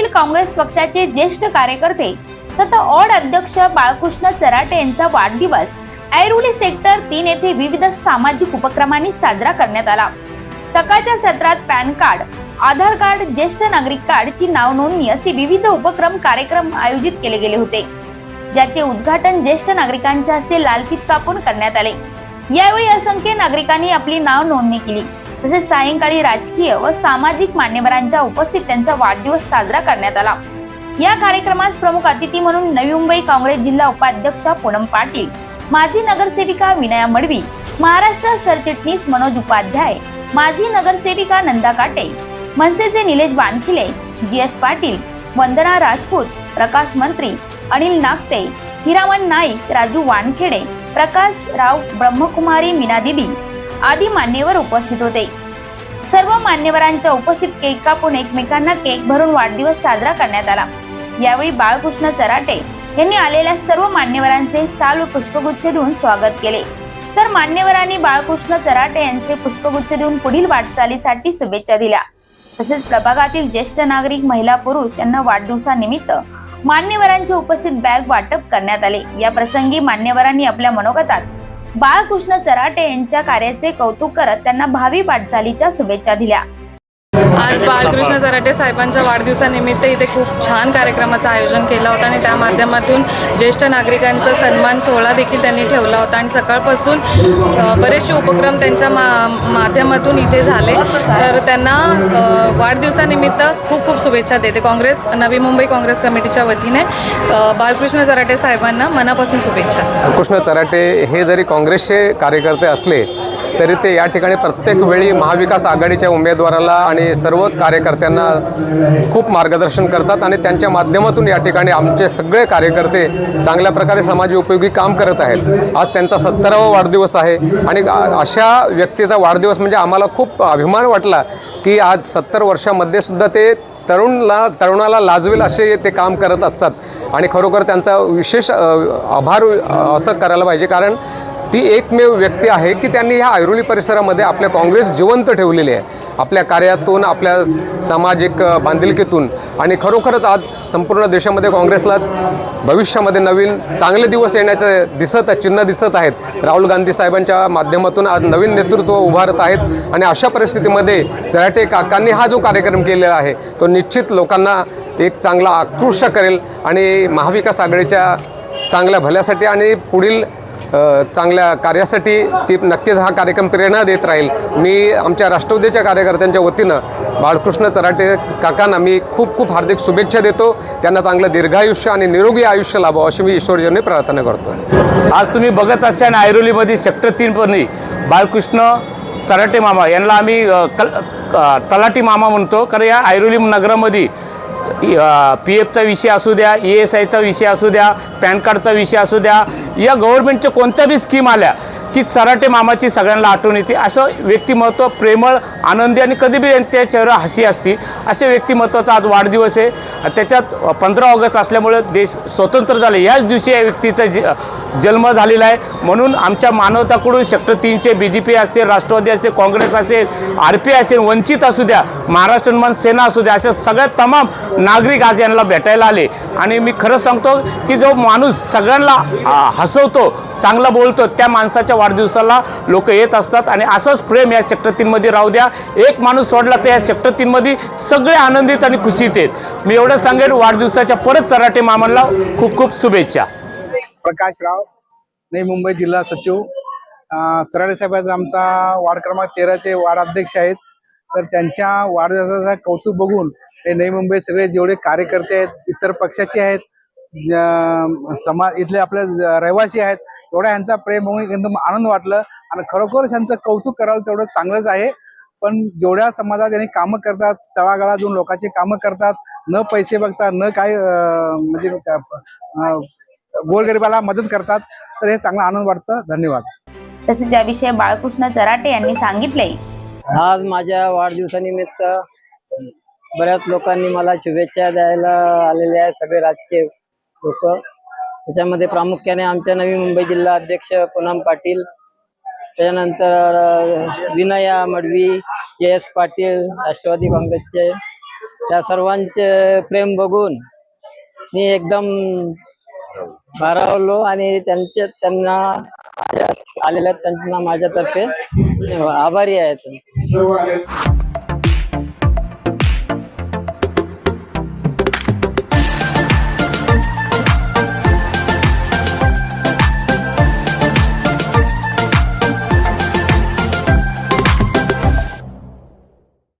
काँग्रेस पक्षाचे ज्येष्ठ कार्यकर्ते तथा ऑड अध्यक्ष बाळकृष्ण चराटे यांचा वाढदिवस ऐरोली सेक्टर तीन येथे विविध सामाजिक उपक्रमांनी साजरा करण्यात आला. सकाळच्या सत्रात पॅन कार्ड आधार कार्ड ज्येष्ठ नागरिक कार्डची नाव नोंदणी असे विविध उपक्रम कार्यक्रम आयोजित केले गेले होते. ज्याचे उद्घाटन ज्येष्ठ नागरिकांच्या हस्ते लालफीत कापून करण्यात आले. यावेळी असंख्य नागरिकांनी आपली नाव नोंदणी केली. तसेच सायंकाळी राजकीय व सामाजिक मान्यवरांच्या उपस्थित त्यांचा वाढदिवस साजरा करण्यात आला. या कार्यक्रमास प्रमुख अतिथी म्हणून नवी मुंबई काँग्रेस जिल्हा उपाध्यक्षा पूनम पाटील माजी नगरसेविका विनया मडवी महाराष्ट्र सरचिटणीस मनोज उपाध्याय माजी नगरसेविका नंदा काटे मनसेचे निलेश बानखिले जी एस पाटील वंदना राजपूत प्रकाश मंत्री अनिल नागते हिरावण नाईक राजू वानखेडे प्रकाश राव ब्रह्मकुमारी मीना दिदी आदी मान्यवर उपस्थित होते. सर्व मान्यवरांच्या उपस्थित केक कापून एकमेकांना केक भरून वाढदिवस साजरा करण्यात आला. यावेळी बाळकृष्ण चराटे यांनी आलेल्या सर्व मान्यवरांचे शाल व पुष्पगुच्छ देऊन स्वागत केले. तर मान्यवरांनी बाळकृष्ण चराटे यांचे पुष्पगुच्छ देऊन पुढील वाटचालीसाठी शुभेच्छा दिल्या. तसेच प्रभागातील ज्येष्ठ नागरिक महिला पुरुष यांना वाढदिवसानिमित्त मान्यवरांच्या उपस्थित बॅग वाटप करण्यात आले. या प्रसंगी मान्यवरांनी आपल्या मनोगतात बाळकृष्ण चराटे यांच्या कार्याचे कौतुक करत त्यांना भावी वाटचालीच्या शुभेच्छा दिल्या. आज बाळकृष्ण जराटे साहेबांच्या वाढदिवसानिमित्त इथे खूप छान कार्यक्रमाचं आयोजन केलं होतं आणि त्या माध्यमातून ज्येष्ठ नागरिकांचा सन्मान सोहळा देखील त्यांनी ठेवला होता. आणि सकाळपासून बरेचसे उपक्रम त्यांच्या मा माध्यमातून इथे झाले. तर त्यांना वाढदिवसानिमित्त खूप खूप शुभेच्छा देते. काँग्रेस नवी मुंबई काँग्रेस कमिटीच्या वतीने बाळकृष्ण जराटे साहेबांना मनापासून शुभेच्छा. कृष्ण चराटे हे जरी काँग्रेसचे कार्यकर्ते असले तरी ते या ठिकाणी प्रत्येक वेळी महाविकास आघाडीच्या उमेदवाराला आणि सर्व कार्यकर्त्यांना खूप मार्गदर्शन करतात आणि त्यांच्या माध्यमातून या ठिकाणी आमचे सगळे कार्यकर्ते चांगल्या प्रकारे समाज उपयोगी काम करत आहेत. आज त्यांचा सत्तरावा वाढदिवस आहे आणि अशा व्यक्तीचा वाढदिवस म्हणजे आम्हाला खूप अभिमान वाटला की आज सत्तर वर्षामध्ये सुद्धा ते तरुणला तरुणाला लाजवेल असे ते काम करत असतात. आणि खरोखर त्यांचा विशेष आभार असं करायला पाहिजे. कारण ती एकमेव व्यक्ती आहे की त्यांनी ह्या ऐरोली परिसरामध्ये आपल्या काँग्रेस जिवंत ठेवलेली आहे. आपल्या कार्यातून आपल्या सामाजिक बांधिलकीतून आणि खरोखरच आज संपूर्ण देशामध्ये काँग्रेसला भविष्यामध्ये नवीन चांगले दिवस येण्याचं दिसत आहे चिन्ह दिसत आहेत. राहुल गांधी साहेबांच्या माध्यमातून आज नवीन नेतृत्व उभारत आहेत आणि अशा परिस्थितीमध्ये चराटे काकांनी हा जो कार्यक्रम केलेला आहे तो निश्चित लोकांना एक चांगला आकृष्ट करेल आणि महाविकास आघाडीच्या चांगल्या भल्यासाठी आणि पुढील चांगल्या कार्यासाठी ती नक्कीच हा कार्यक्रम प्रेरणा देत राहील. मी आमच्या राष्ट्रवादीच्या कार्यकर्त्यांच्या वतीनं बाळकृष्ण तराटे काकांना मी खूप खूप हार्दिक शुभेच्छा देतो. त्यांना चांगलं दीर्घायुष्य आणि निरोगी आयुष्य लाभावं अशी मी ईश्वरजीने प्रार्थना करतो. आज तुम्ही बघत असताना ऐरोलीमध्ये सेक्टर तीनपणी बाळकृष्ण चराटे मामा यांना आम्ही कल तलाटी मामा म्हणतो. कारण या ऐरोली नगरामध्ये पी एफचा विषय असू द्या ई एस आयचा विषय असू द्या पॅन कार्डचा विषय असू द्या या गव्हर्नमेंटच्या कोणत्या बी स्कीम आल्या की चराटे मामाची सगळ्यांना आठवण येते. असं व्यक्तिमत्व प्रेमळ आनंदी आणि कधी बी त्यांच्या चेहरा हसी असती असे व्यक्तिमत्वाचा आज वाढदिवस आहे. त्याच्यात पंधरा ऑगस्ट असल्यामुळे देश स्वतंत्र झाले. याच दिवशी या व्यक्तीचा जे जन्म झालेला आहे. म्हणून आमच्या मानवताकडून सेक्टर तीनचे बी जे पी असते राष्ट्रवादी असते काँग्रेस असेल आर पी असेल वंचित असू द्या महाराष्ट्र मन सेना असू द्या अशा सगळ्या तमाम नागरिक आज यांना भेटायला आले. आणि मी खरं सांगतो की जो माणूस सगळ्यांना हसवतो चांगला बोलतो त्या माणसाच्या वाढदिवसाला लोक येत असतात. आणि असंच प्रेम या सेक्टर तीनमध्ये राहू द्या. एक माणूस सोडला तर या सेक्टर तीनमध्ये सगळे आनंदित आणि खुशीत आहेत. मी एवढं सांगेन वाढदिवसाच्या परत चराटे मामांना खूप खूप शुभेच्छा. प्रकाश राव नवी मुंबई जिल्हा सचिव. चराडे साहेबाचा आमचा वार्ड क्रमांक तेराचे वार्ड अध्यक्ष आहेत. तर त्यांच्या वाढदिवसाचा कौतुक बघून हे नवी मुंबई सगळे जेवढे कार्यकर्ते आहेत इतर पक्षाचे आहेत समाज इथले आपले रहिवासी आहेत एवढा ह्यांचा प्रेम होऊन एकदम आनंद वाटलं. आणि खरोखर त्यांचं कौतुक करावं तेवढं चांगलंच आहे. पण जेवढ्या समाजात यांनी कामं करतात तळागाळात जाऊन लोकांची कामं करतात न पैसे बघता न काय म्हणजे गोरगरिबाला मदत करतात तर हे चांगला आनंद वाटतं. धन्यवाद. तसेच याविषयी बाळकृष्ण चराटे यांनी सांगितले. आज माझ्या वाढदिवसानिमित्त बऱ्याच लोकांनी मला शुभेच्छा द्यायला आलेले आहेत सगळे राजकीय लोक. त्याच्यामध्ये प्रामुख्याने आमच्या नवी मुंबई जिल्हा अध्यक्ष पूनम पाटील त्याच्यानंतर विनया मडवी के एस पाटील राष्ट्रवादी काँग्रेसचे. त्या सर्वांचे प्रेम बघून मी एकदम भारावलो आणि त्यांच्या त्यांना माझ्या आलेल्या त्यांना माझ्यातर्फे आभारी आहे.